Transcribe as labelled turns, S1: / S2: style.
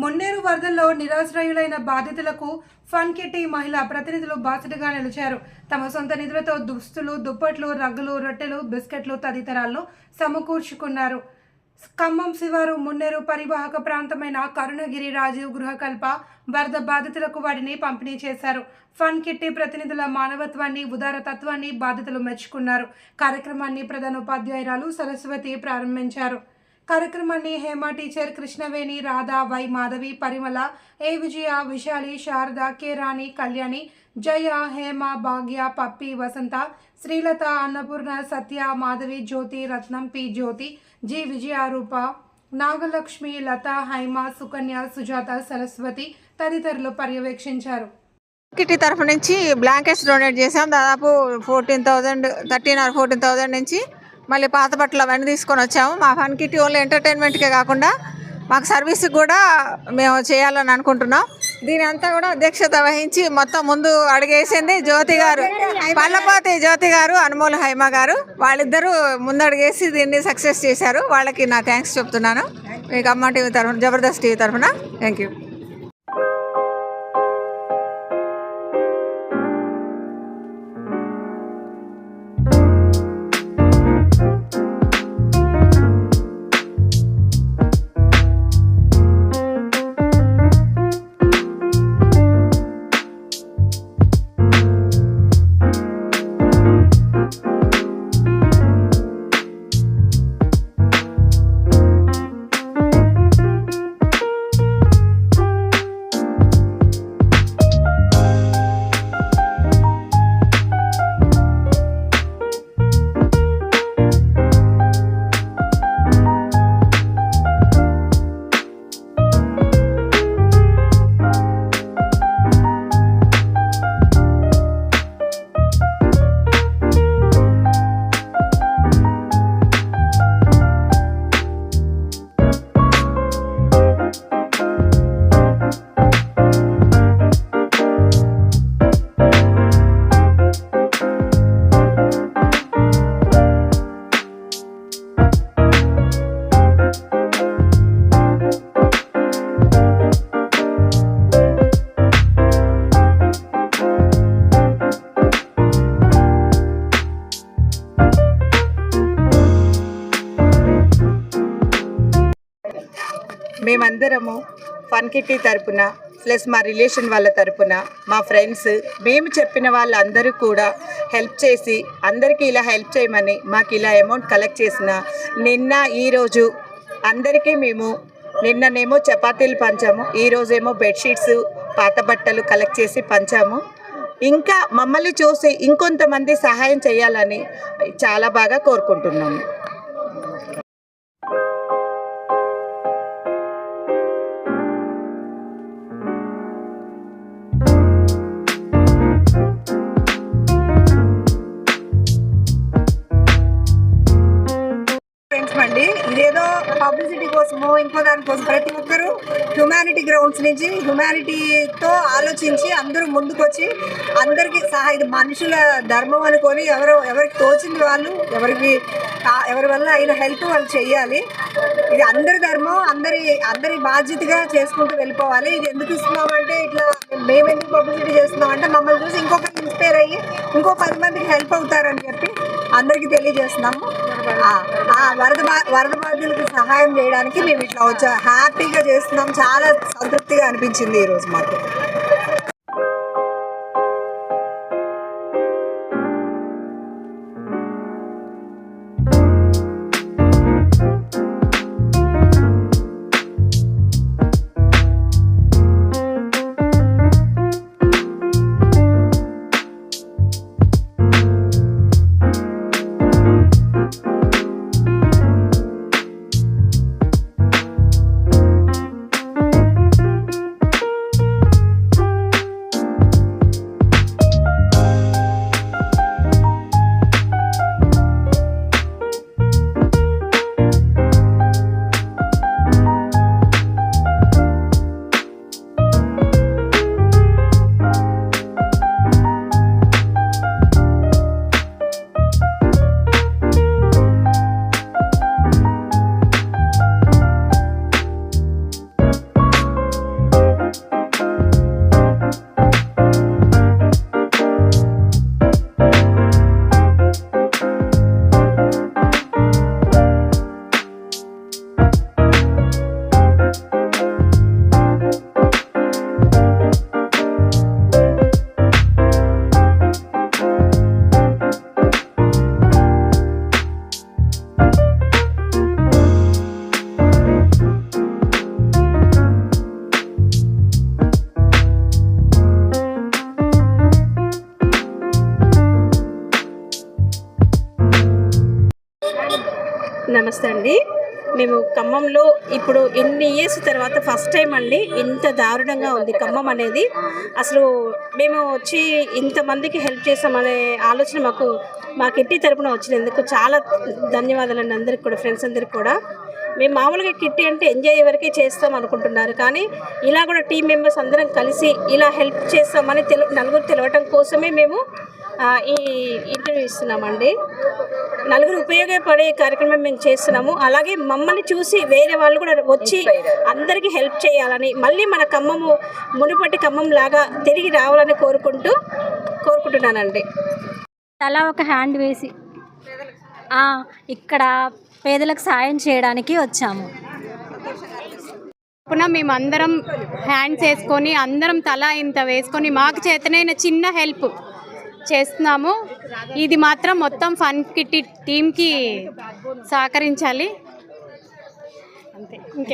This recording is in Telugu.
S1: మున్నేరు వరదల్లో నిరాశ్రయులైన బాధితులకు ఫన్ కిట్టి మహిళా ప్రతినిధులు బాసటగా నిలిచారు. తమ సొంత నిధులతో దుస్తులు దుప్పట్లు రగ్గులు రొట్టెలు బిస్కెట్లు తదితరాలను సమకూర్చుకున్నారు. ఖమ్మం శివారు మున్నేరు పరివాహక ప్రాంతమైన కరుణగిరి రాజీవ్ గృహకల్ప వరద బాధితులకు వాటిని పంపిణీ చేశారు. ఫన్ కిట్టి ప్రతినిధుల మానవత్వాన్ని ఉదారతత్వాన్ని బాధితులు మెచ్చుకున్నారు. కార్యక్రమాన్ని ప్రధాన ఉపాధ్యాయురాలు సరస్వతి ప్రారంభించారు. కార్యక్రమాన్ని Hema teacher Krishnaveni Radha Y Madhavi Parimala A Vijaya Vishali Sharada Kerani Kalyani Jaya Hema Bhagya Pappi Vasantha Srilatha Annapurna Satya Madhavi Jyothi Ratnam P Jyothi G Vijayarupa Nagalakshmi Latha Haima Sukanya Sujatha Saraswathi తదితరులు పర్యవేక్షించారు.
S2: కిటి తరఫు నుంచి బ్లాంకెట్స్ డొనేట్ చేసాం దాదాపు fourteen thousand thirteen or fourteen thousand నుంచి మళ్ళీ పాత బట్టలు అవన్నీ తీసుకొని వచ్చాము. మా ఫన్ కిట్టి ఓన్లీ ఎంటర్టైన్మెంట్కే కాకుండా మాకు సర్వీస్ కూడా మేము చేయాలని అనుకుంటున్నాం. దీని అంతా కూడా అధ్యక్షత వహించి మొత్తం ముందు అడిగేసింది జ్యోతి గారు. పల్లపోతి జ్యోతి గారు అనుమోల్ హైమ గారు. వాళ్ళిద్దరూ ముందడిగేసి దీన్ని సక్సెస్ చేశారు. వాళ్ళకి నా థ్యాంక్స్ చెప్తున్నాను. మీకు అమ్మ టీవీ తరఫున జబర్దస్త్ టీవీ తరఫున. Thank you. మేమందరము ఫన్ కిట్టి తరపున ప్లస్ మా రిలేషన్ వాళ్ళ తరపున మా ఫ్రెండ్స్ మేము చెప్పిన వాళ్ళందరూ కూడా హెల్ప్ చేసి అందరికీ ఇలా హెల్ప్ చేయమని మాకు ఇలా అమౌంట్ కలెక్ట్ చేసిన నిన్న ఈరోజు అందరికీ మేము నిన్ననేమో చపాతీలు పంచాము ఈరోజేమో బెడ్షీట్స్ పాత బట్టలు కలెక్ట్ చేసి పంచాము. ఇంకా మమ్మల్ని చూసి ఇంకొంతమంది సహాయం చేయాలని చాలా బాగా కోరుకుంటున్నాము.
S3: హ్యుమానిటీ గ్రౌండ్స్ నుంచి హ్యుమానిటీతో ఆలోచించి అందరూ ముందుకొచ్చి అందరికీ సహాయ ఇది మనుషుల ధర్మం అనుకొని ఎవరు ఎవరికి తోచింది వాళ్ళు ఎవరికి ఎవరి వల్ల అయిన హెల్ప్ వాళ్ళు చేయాలి ఇది అందరి ధర్మం అందరి అందరి బాధ్యతగా చేసుకుంటూ వెళ్ళిపోవాలి. ఇది ఎందుకు ఇస్తున్నామంటే ఇట్లా మేము ఎందుకు పబ్లిసిటీ చేస్తున్నామంటే మమ్మల్ని చూసి ఇంకొకరు ఇన్స్పైర్ అయ్యి ఇంకో పది మందికి హెల్ప్ అవుతారని చెప్పి అందరికీ తెలియజేస్తున్నాము వరద వరద బాధితులకు సహాయం చేయడానికి మేము ఇట్లా వచ్చా హ్యాపీగా చేస్తున్నాం. చాలా సంతృప్తిగా అనిపించింది ఈరోజు మాకు. నమస్తే అండి.
S4: మేము ఖమ్మంలో ఇప్పుడు ఎన్ని ఇయర్స్ తర్వాత ఫస్ట్ టైం అండి ఇంత దారుణంగా ఉంది ఖమ్మం అనేది. అసలు మేము వచ్చి ఇంతమందికి హెల్ప్ చేస్తామనే ఆలోచన మాకు మా కిట్టి తరపున వచ్చినందుకు చాలా ధన్యవాదాలు అండి అందరికి కూడా ఫ్రెండ్స్ అందరికి కూడా. మేము మామూలుగా కిట్టి అంటే ఎంజాయ్ వరకే చేస్తాం అనుకుంటున్నారు కానీ ఇలా కూడా టీం మెంబర్స్ అందరం కలిసి ఇలా హెల్ప్ చేస్తామని తెలు నలుగురు తెలవటం కోసమే మేము ఈ ఇంటర్వ్యూ ఇస్తున్నామండి. నలుగురు ఉపయోగపడే కార్యక్రమం మేము చేస్తున్నాము. అలాగే మమ్మల్ని చూసి వేరే వాళ్ళు కూడా వచ్చి అందరికీ హెల్ప్ చేయాలని మళ్ళీ మన ఖమ్మము మునుపటి ఖమ్మం లాగా తిరిగి రావాలని కోరుకుంటూ కోరుకుంటున్నానండి.
S5: తలా ఒక హ్యాండ్ వేసి ఆ, ఇక్కడ పేదలకు సాయం చేయడానికి వచ్చాము.
S6: పునః మేమందరం హ్యాండ్స్ వేసుకొని అందరం తల ఇంత వేసుకొని మాకు చేతనైన చిన్న హెల్ప్ చేస్తున్నాము. ఇది మాత్రం మొత్తం ఫన్ కిట్టి టీంకి సహకరించాలి. అంతే. ఇంకే